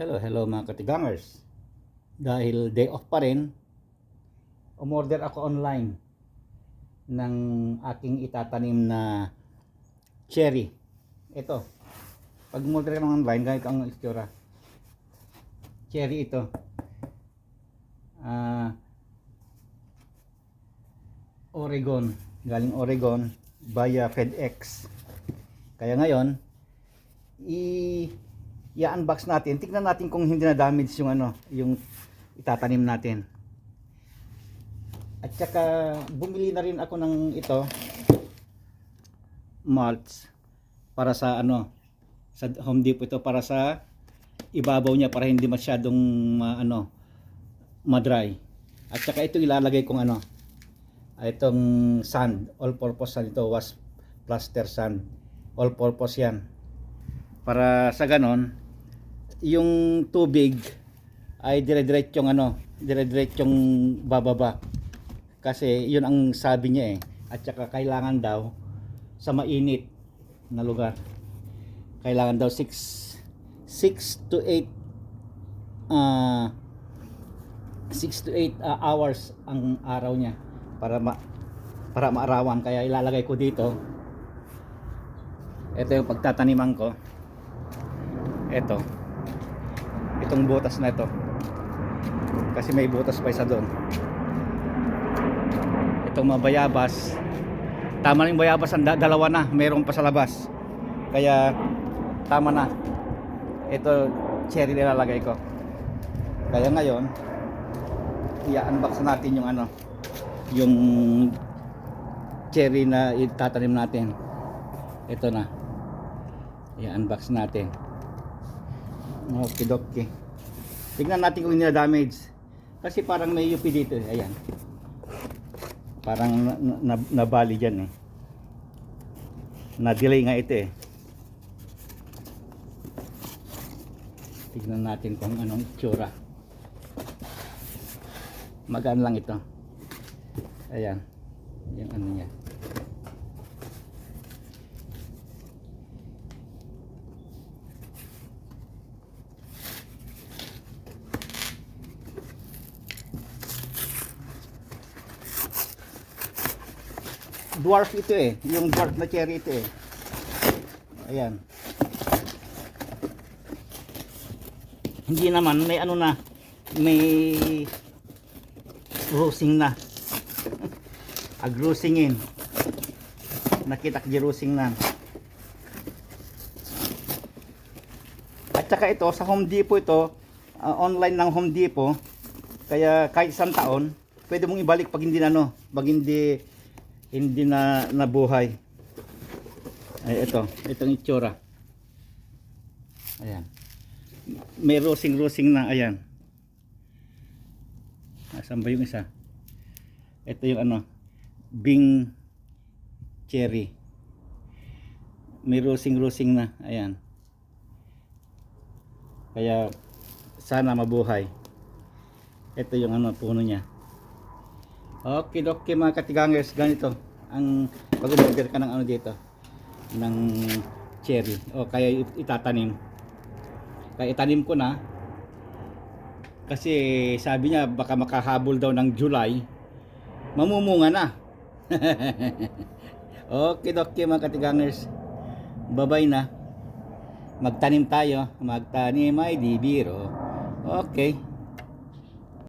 Hello, hello mga katigangers. Dahil day off pa rin, umorder ako online ng aking itatanim na cherry. Ito. Pag umorder ka ng online, ganito ang itsura. Cherry ito. Ah, Oregon. Galing Oregon via FedEx. Kaya ngayon, i i-unbox natin. Tingnan natin kung hindi na damage yung ano, yung itatanim natin. At saka bumili na rin ako ng ito mulch para sa ano sa Home Depot ito para sa ibabaw niya para hindi masyadong ma, ano madry. At saka ito ilalagay kong ano ah, itong sand, all purpose sand ito was plaster sand. All purpose 'yan para sa ganon yung tubig ay dire-diretsyong ano dire-diretsyong bababa. Kasi yun ang sabi niya eh. At saka kailangan daw sa mainit na lugar kailangan daw 6 6 to 8 ah 6 to 8 ah, hours ang araw niya para ma para maarawan. Kaya ilalagay ko dito. Ito yung pagtataniman ko. Ito itong butas na ito. Kasi may butas pa isa doon. Itong mga bayabas tama na yung bayabas ang da- dalawa na mayroon pa sa labas. Kaya tama na. Ito cherry na lalagay ko. Kaya ngayon i-unbox natin yung ano yung cherry na itatanim natin. Ito na. I-unbox natin Okay, okay. Tingnan natin kung na damage. Kasi parang may UP dito eh. Ayan. Parang na, na, nabali dyan eh. Na-delay nga ito eh. Tignan natin kung anong itsura. Magaan lang ito. Ayan. Yung ano niya. Dwarf ito eh. Yung dwarf na cherry ito eh. Ayan. Hindi naman, may ano na, may rosing na. Agrosingin. Nakita ki rosing na. At saka ito, sa Home Depot ito, ah, online ng Home Depot, kaya kahit isang taon, pwede mong ibalik pag hindi na ano, pag hindi hindi na nabuhay. Ay, ito. Itong itsura. Ayan. May rosing-rosing na. Ayan. Nasaan ba yung isa? Ito yung ano. Bing cherry. May rosing-rosing na. Ayan. Kaya sana mabuhay. Ito yung ano puno niya. Okay, okay mga katigangers, ganito ang pag order ka ng ano dito ng cherry o kaya it- itatanim. Kaya itanim ko na kasi sabi niya baka makahabol daw ng July mamumunga na. okay, okay mga katigangers. Bye-bye na. Magtanim tayo. Magtanim ay di biro. Okay.